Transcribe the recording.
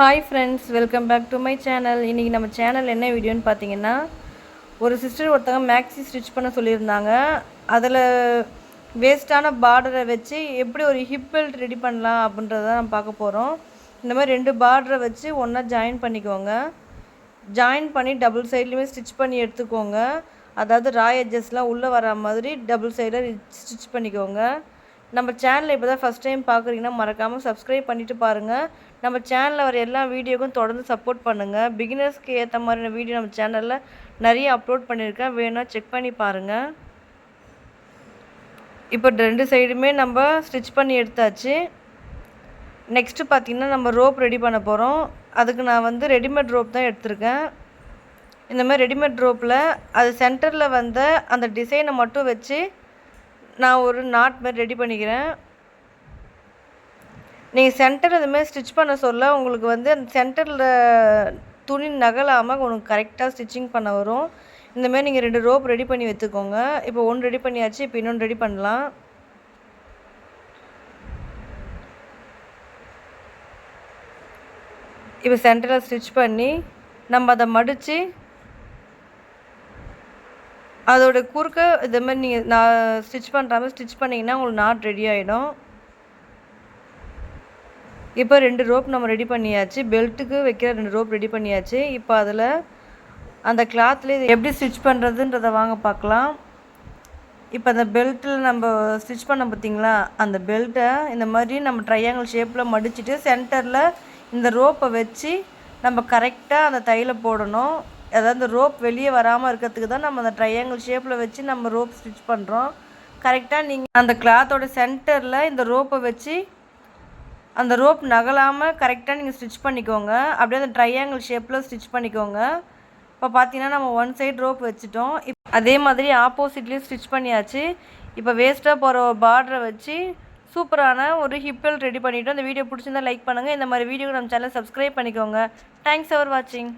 Hi friends welcome back to my channel இன்றைக்கி நம்ம channel என்ன வீடியோன்னு பார்த்தீங்கன்னா ஒரு சிஸ்டர் ஒருத்தங்க மேக்ஸி ஸ்டிச் பண்ண சொல்லியிருந்தாங்க. அதில் வேஸ்ட்டான பார்டரை வச்சு எப்படி ஒரு ஹிப் பெல்ட் ரெடி பண்ணலாம் அப்படின்றத நம்ம பார்க்க போகிறோம் இந்த மாதிரி ரெண்டு பார்டரை வச்சு ஒன்றா ஜாயின் பண்ணிக்கோங்க. ஜாயின் பண்ணி டபுள் சைட்லேயுமே ஸ்டிச் பண்ணி எடுத்துக்கோங்க. அதாவது ராய் எட்ஜஸ்லாம் உள்ளே வர மாதிரி டபுள் சைடில் ஸ்டிச் பண்ணிக்கோங்க. நம்ம சேனலை இப்போ தான் ஃபஸ்ட் டைம் பார்க்குறீங்கன்னா மறக்காமல் சப்ஸ்கிரைப் பண்ணிவிட்டு பாருங்கள் நம்ம சேனலில் வர எல்லா வீடியோக்கும் தொடர்ந்து சப்போர்ட் பண்ணுங்கள் பிகினர்ஸ்க்கு ஏற்ற மாதிரியான வீடியோ நம்ம சேனலில் நிறைய அப்லோட் பண்ணியிருக்கேன் வேணும்னா செக் பண்ணி பாருங்கள் இப்போ ரெண்டு சைடுமே நம்ம ஸ்டிச் பண்ணி எடுத்தாச்சு. நெக்ஸ்ட்டு பார்த்திங்கன்னா நம்ம ரோப் ரெடி பண்ண போகிறோம் அதுக்கு நான் வந்து ரெடிமேட் ரோப் தான் எடுத்திருக்கேன். இந்த மாதிரி ரெடிமேட் ரோப்பில் அது சென்டரில் வந்த அந்த டிசைனை மட்டும் வச்சு நான் ஒரு நாட் மாதிரி ரெடி பண்ணிக்கிறேன். நீங்கள் சென்டர் இதுமாதிரி ஸ்டிச் பண்ண சொல்ல உங்களுக்கு வந்து அந்த சென்டரில் துணி நகலாமல் உனக்கு கரெக்டாக ஸ்டிச்சிங் பண்ண வரும். இந்தமாரி நீங்கள் ரெண்டு ரோப் ரெடி பண்ணி வச்சுக்கோங்க. இப்போ ஒன்று ரெடி பண்ணியாச்சு இப்போ இன்னொன்று ரெடி பண்ணலாம். இப்போ சென்டரில் ஸ்டிச் பண்ணி நம்ம அதை மடித்து அதோட குறுக்க இது மாதிரி நீங்கள் நான் ஸ்டிச் பண்ணுற மாதிரி ஸ்டிச் பண்ணிங்கன்னா உங்களுக்கு நாட் ரெடி ஆகிடும் இப்போ ரெண்டு ரோப் நம்ம ரெடி பண்ணியாச்சு. பெல்ட்டுக்கு வைக்கிற ரெண்டு ரோப் ரெடி பண்ணியாச்சு. இப்போ அதில் அந்த கிளாத்தில் இது எப்படி ஸ்டிச் பண்ணுறதுன்றதை வாங்க பார்க்கலாம். இப்போ அந்த பெல்ட்டில் நம்ம ஸ்டிச் பண்ண பார்த்தீங்களா? அந்த பெல்ட்டை இந்த மாதிரி நம்ம ட்ரையாங்கிள் ஷேப்பில் மடிச்சுட்டு சென்டரில் இந்த ரோப்பை வச்சு நம்ம கரெக்டாக அந்த தையில் போடணும். அதாவது அந்த ரோப் வெளியே வராமல் இருக்கிறதுக்கு தான் நம்ம அந்த ட்ரையாங்கிள் ஷேப்பில் வச்சு நம்ம ரோப் ஸ்டிச் பண்ணுறோம் கரெக்டாக நீங்கள் அந்த கிளாத்தோட சென்டரில் இந்த ரோப்பை வச்சு அந்த ரோப் நகலாமல் கரெக்டாக நீங்கள் ஸ்டிச் பண்ணிக்கோங்க. அப்படியே அந்த ட்ரையாங்கிள் ஷேப்பில் ஸ்டிச் பண்ணிக்கோங்க. இப்போ பார்த்தீங்கன்னா நம்ம ஒன் சைடு ரோப் வச்சுட்டோம். இப் அதே மாதிரி ஆப்போசிட்லேயும் ஸ்டிச் பண்ணியாச்சு. இப்போ வேஸ்ட்டாக போகிற ஒரு பார்டரை வச்சு சூப்பரான ஒரு ஹிப்பல் ரெடி பண்ணிவிட்டோம் இந்த வீடியோ பிடிச்சிருந்தா லைக் பண்ணுங்கள் இந்த மாதிரி வீடியோ நம்ம சேனல் சப்ஸ்கிரைப் பண்ணிக்கோங்க. தேங்க்ஸ் ஃபார் வாட்சிங்